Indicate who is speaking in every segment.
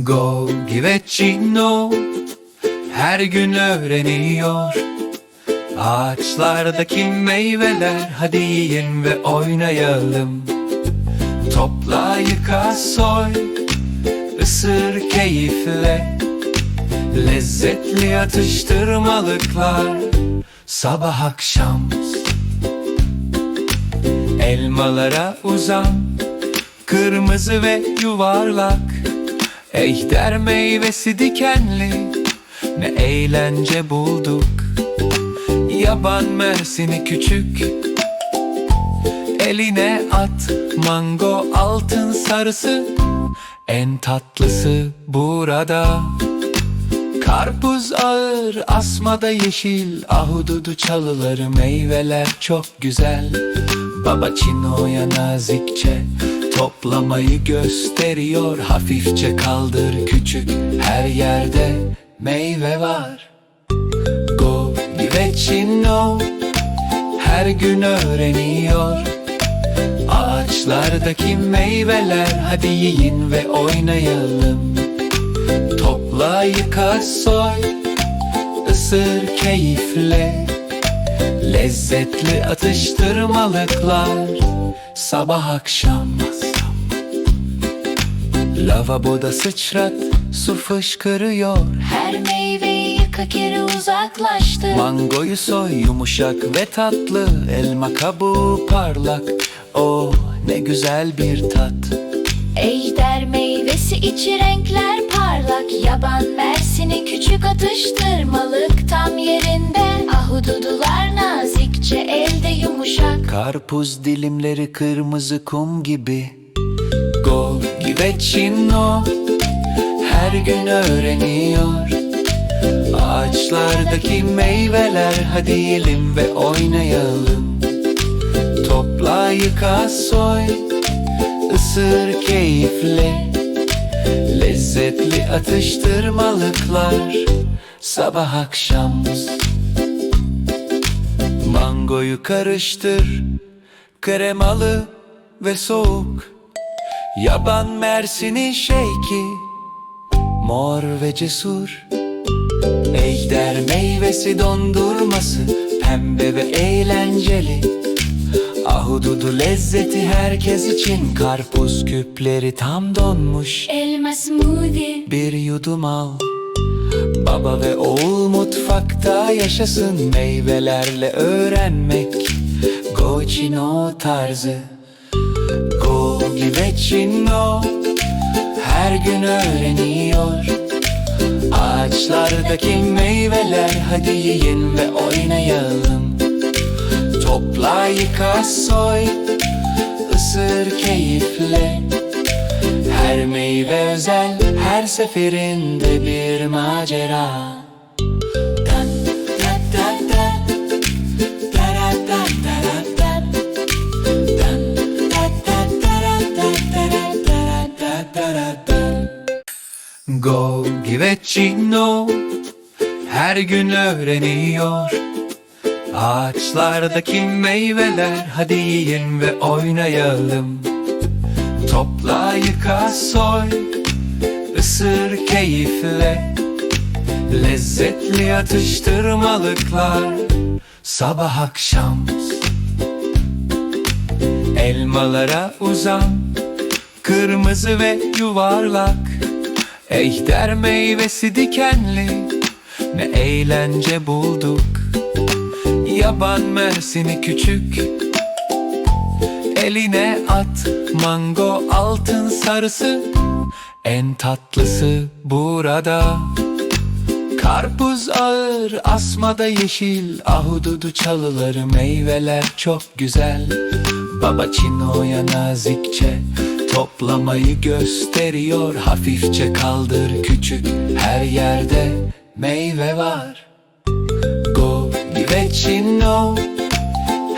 Speaker 1: Go Givecino her gün öğreniyor Ağaçlardaki meyveler hadi yiyin ve oynayalım. Topla yıka soy ısır keyifle. Lezzetli atıştırmalıklar Sabah akşam. Elmalara uzan Kırmızı ve yuvarlak Ejder meyvesi dikenli Ne eğlence bulduk. Yaban mersini küçük Eline at mango altın sarısı. En tatlısı burada. Karpuz ağır, asmada yeşil Ahududu çalıları, meyveler çok güzel. Baba Çino'ya nazikçe Toplamayı gösteriyor. Hafifçe kaldır küçük Her yerde meyve var. Go ve Çino Her gün öğreniyor. Ağaçlardaki meyveler Hadi yiyin ve oynayalım. Topla yıka soy ısır keyifle Lezzetli atıştırmalıklar. Sabah akşam. Lavaboda sıçrat Su fışkırıyor.
Speaker 2: Her meyveyi yıka geri uzaklaştır.
Speaker 1: Mangoyu soy yumuşak ve tatlı. Elma kabuğu parlak. Oh ne güzel bir tat.
Speaker 2: Ejder meyvesi içi renkler parlak Yaban mersini küçük atıştırmalık tam yerinde. Ahududular nazikçe elde yumuşak.
Speaker 1: Karpuz dilimleri kırmızı kum gibi. Go ve Çino Her gün öğreniyor. Ağaçlardaki meyveler Hadi yiyelim ve oynayalım. Topla yıka soy ısır keyifle Lezzetli atıştırmalıklar Sabah akşam. Mangoyu karıştır Kremalı ve soğuk. Yaban mersini şeyki Mor ve cesur. Ejder meyvesi dondurması Pembe ve eğlenceli Ahududu lezzeti herkes için. Karpuz küpleri tam donmuş.
Speaker 2: Elma smoothie
Speaker 1: bir yudum al. Baba ve oğul mutfakta yaşasın. Meyvelerle öğrenmek Gochino tarzı. Go ve Çino Her gün öğreniyor. Ağaçlardaki meyveler Hadi yiyin ve oynayalım Topla yıka soy. Isır keyifle. Her meyve özel her seferinde bir macera. Go Giveccino. Her gün öğreniyor. Ağaçlardaki meyveler hadi yiyin ve oynayalım. Topla yıka soy ısır keyifle. Lezzetli atıştırmalıklar Sabah akşam. Elmalara uzan Kırmızı ve yuvarlak. Ejder meyvesi dikenli Ne eğlence bulduk Yaban mersini küçük. Eline at mango altın sarısı. En tatlısı burada. Karpuz ağır asmada yeşil. Ahududu çalıları meyveler çok güzel. Baba Çino'ya nazikçe Toplamayı gösteriyor. Hafifçe kaldır küçük Her yerde meyve var ve Çino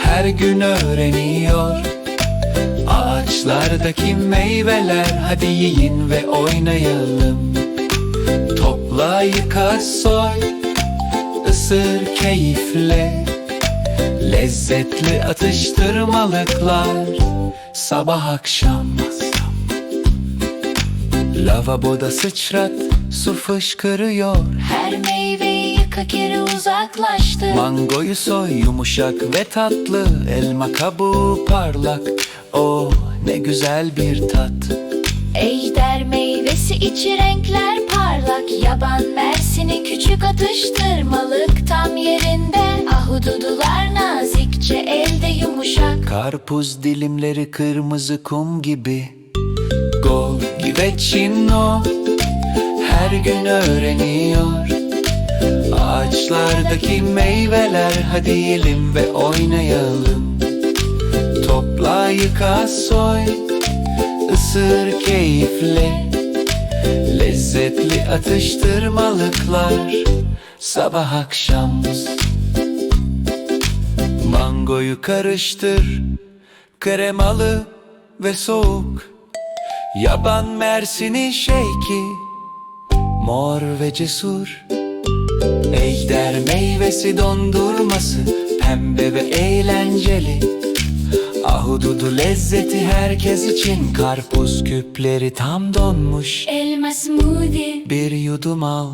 Speaker 1: Her gün öğreniyor. Ağaçlardaki meyveler Hadi yiyin ve oynayalım. Topla yıka soy ısır keyifle. Lezzetli atıştırmalıklar Sabah akşam Lavaboda sıçrat su fışkırıyor.
Speaker 2: Her meyveyi yıka geri uzaklaştır
Speaker 1: Mangoyu soy yumuşak ve tatlı. Elma kabuğu parlak. Oh ne güzel bir tat.
Speaker 2: Ejder meyvesi içi renkler parlak. Yaban mersini küçük atıştırmalık. Tam yerinde Ahududular nazikçe elde yumuşak.
Speaker 1: Karpuz dilimleri kırmızı kum gibi. Gol gibi çinno Her gün öğreniyor Ağaçlardaki meyveler Hadi yiyelim ve oynayalım. Topla yıka soy ısır keyifle. Lezzetli atıştırmalıklar Sabah akşam. Mangoyu karıştır Kremalı ve soğuk. Yaban mersini şeyki Mor ve cesur Ejder meyvesi dondurması Pembe ve eğlenceli. Ahududu lezzeti herkes için Karpuz küpleri tam donmuş.
Speaker 2: Elma smoothie
Speaker 1: bir yudum al.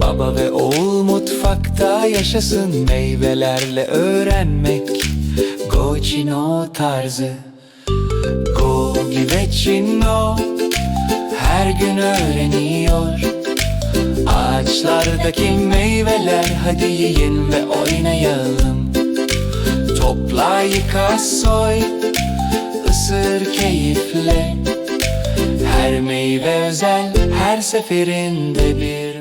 Speaker 1: Baba ve oğul mutfakta yaşasın Meyvelerle öğrenmek. Gocino tarzı. Go gibi Cino Her gün öğreniyor Ağaçlardaki meyveler Hadi yiyin ve oynayalım. Topla yıka soy ısır keyifle. Her meyve özel, her seferinde bir